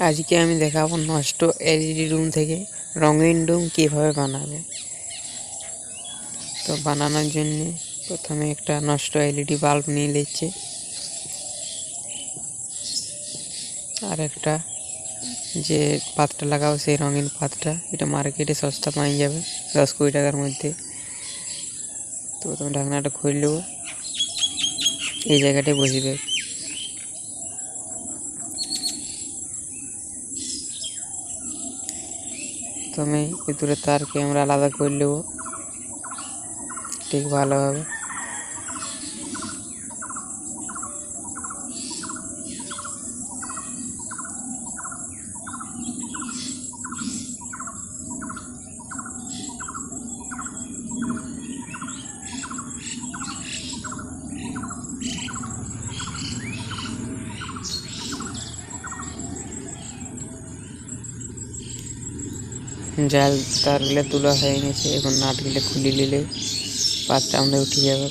আজকে আমি দেখাবো নষ্ট এলইডি রুম থেকে রঙিন রুম কীভাবে বানাবে। তো বানানোর জন্য প্রথমে একটা নষ্ট এলইডি বাল্ব নিয়ে নিচ্ছে। আর একটা যে পাতটা লাগাবো সেই রঙিন পাতটা এটা মার্কেটে সস্তা পাই যাবে, দশ কুড়ি টাকার মধ্যে। তো প্রথমে ঢাকনাটা খুলে নেব এই জায়গাটায় বসবে। তো ইঁদুরের তারকে আমরা আলাদা করে নেব ঠিক ভালোভাবে জাল তারগুলো তোলা হয়ে গেছে, এখন নাটগুলো খুলে নিলে পাতটা আমরা উঠে যাবে।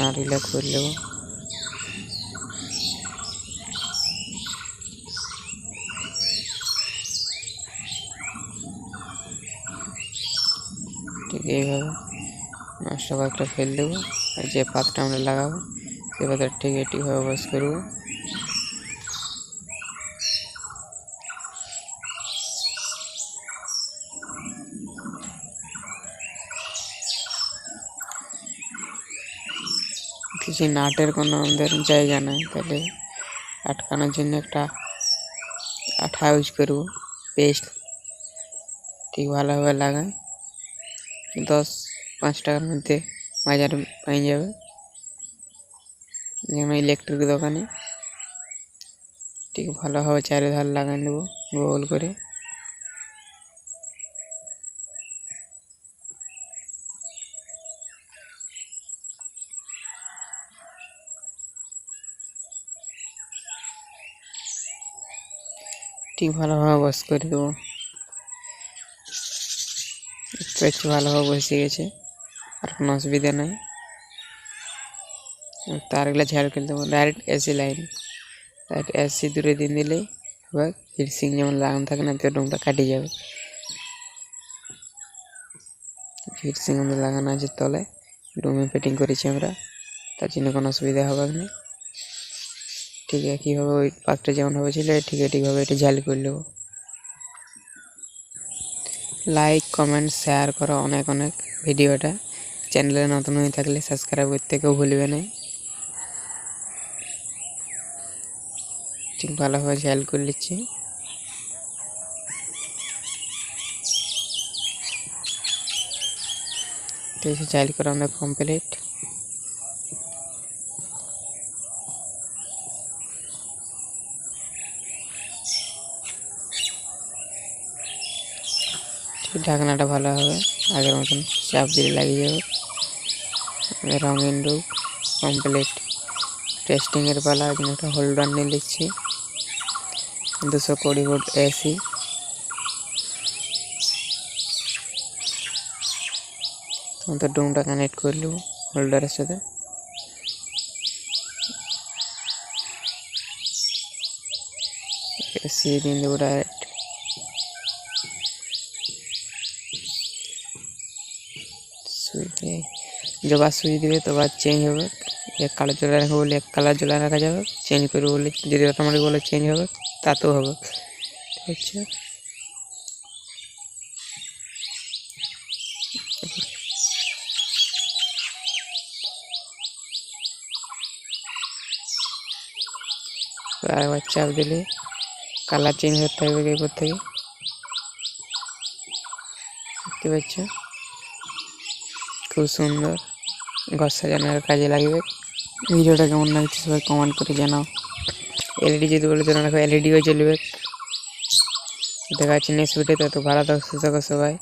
নাটগুলো খুলে নেব। ঠিক এইভাবে নষ্ট কয়েকটা ফেল দেবো, আর যে পাতটা আমরা লাগাবো। পাতা ঠিক ঠিকভাবে বস করব কিছু নাটের কোনো আমাদের জায়গা নাই, তাহলে আটকানোর জন্য একটা আঠা ইউজ করব পেস্ট ঠিক ভালোভাবে লাগাই দশ, পাঁচ টাকার মধ্যে বাজারে পাই যাবে। যেমন ইলেকট্রিক দোকানে। ঠিক ভালোভাবে চারিধার লাগাই নেব, গোল করে। ঠিক ভালোভাবে বস করে দেবো। একটু ভালোভাবে বসে গেছে, আর কোনো অসুবিধা নাই। তারগুলো করে দেবো direct AC line direct AC দূরে দিন দিলেই এবার হিটসিং যেমন লাগানো থাকে না তো রুমটা কাটিয়ে যাবে। হিটসিং আমাদের লাগানো আছে তলে। রুমে ফিটিং করেছি আমরা। তার জন্য কোনো অসুবিধা হবে না। ঠিক আছে একইভাবে ওই পাকটা যেমন হবে ছিল, ঠিক ঠিকভাবে এটা ঝাল করে নেব। লাইক কমেন্ট শেয়ার করো অনেক অনেক ভিডিওটা। চ্যানেলে নতুন হয়ে থাকলে সাবস্ক্রাইব করতে কেউ ভুলবে না। ঠিক ভালোভাবে ঝাল করে নিচ্ছি। ঝাল করা আমাদের কমপ্লিট ঢাকনাটা ভালো হবে, আগের মতন চাপ দিয়ে লাগিয়ে যাবে। রঙিন রূপ কমপ্লিট টেস্টিংয়ের পালা জন্য একটা হোল্ডার নিয়ে নিচ্ছি। দুশো কুড়ি ভোল্ট এসি। তো ডুমটা কানেক্ট করে নেব হোল্ডারের সাথে। এসি দিয়ে দেবো ডাইরেক্ট যবার সুইচ দিবে তবার চেঞ্জ হবে। এক কালার জ্বলা রাখব বলে এক কালার জ্বলা রাখা যাবে। চেঞ্জ করব বলে যদি অটোমেটিক বলে চেঞ্জ হবে। তাতেও হবে। ঠিক আছে চাপ দিলে কালার চেঞ্জ হতে থাকবে এরপর থেকে। দেখতে পাচ্ছ? খুব সুন্দর। ঘর সাজানোর কাজে লাগবে। ভিডিওটা কেমন লাগছে সবাই কমেন্ট করে জানাও। এলইডি যদি বলে তো রাখো এলইডিও চলবে দেখা যাচ্ছে নেক্সট ভিডিওতে তো ভালো থাকো, সুস্থ সবাই।